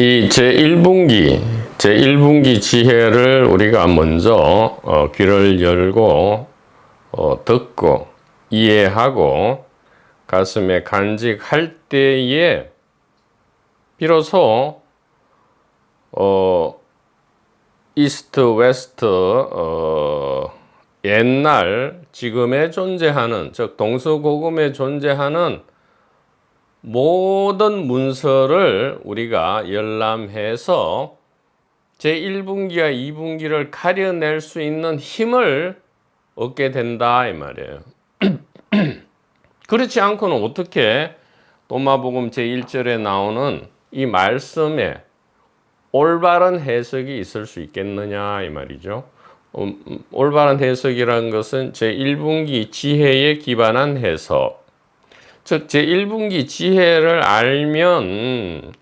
이 제1분기, 제1분기 지혜를 우리가 먼저 어, 귀를 열고 어, 듣고 이해하고 가슴에 간직할 때에 비로소 어, 이스트 웨스트 어, 옛날 지금에 존재하는 즉 동서고금에 존재하는 모든 문서를 우리가 열람해서 제1분기와 2분기를 가려낼 수 있는 힘을 얻게 된다 이 말이에요. 그렇지 않고는 어떻게 도마복음 제1절에 나오는 이 말씀에 올바른 해석이 있을 수 있겠느냐 이 말이죠. 음, 음, 올바른 해석이라는 것은 제1분기 지혜에 기반한 해석. 즉 제1분기 지혜를 알면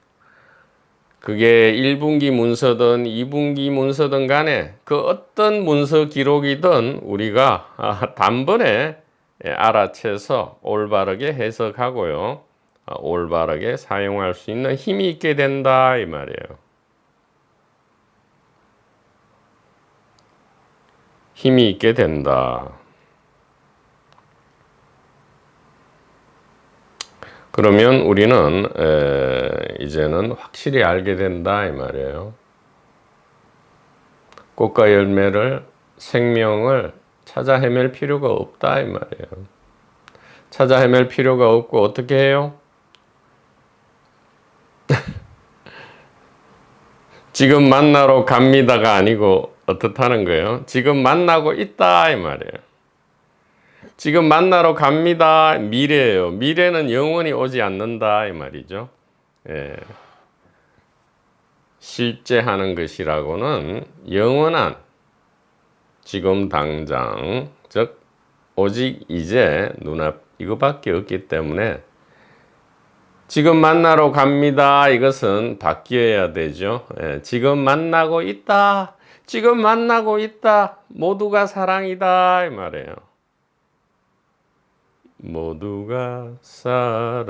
그게 1분기 문서든 2분기 문서든 간에 그 어떤 문서 기록이든 우리가 아, 단번에 예, 알아채서 올바르게 해석하고요. 아, 올바르게 사용할 수 있는 힘이 있게 된다 이 말이에요. 힘이 있게 된다. 그러면 우리는 에, 이제는 확실히 알게 된다 이 말이에요. 꽃과 열매를 생명을 찾아 헤맬 필요가 없다 이 말이에요. 찾아 헤맬 필요가 없고 어떻게 해요? 지금 만나러 갑니다가 아니고 어떻다는 거예요? 지금 만나고 있다 이 말이에요. 지금 만나러 갑니다. 미래예요. 미래는 영원히 오지 않는다 이 말이죠. 예. 실제 하는 것이라고는 영원한 지금 당장 즉 오직 이제 눈앞 이거밖에 없기 때문에 지금 만나러 갑니다. 이것은 바뀌어야 되죠. 예, 지금 만나고 있다. 지금 만나고 있다. 모두가 사랑이다. 이 말이에요. 모두가 사랑이에요.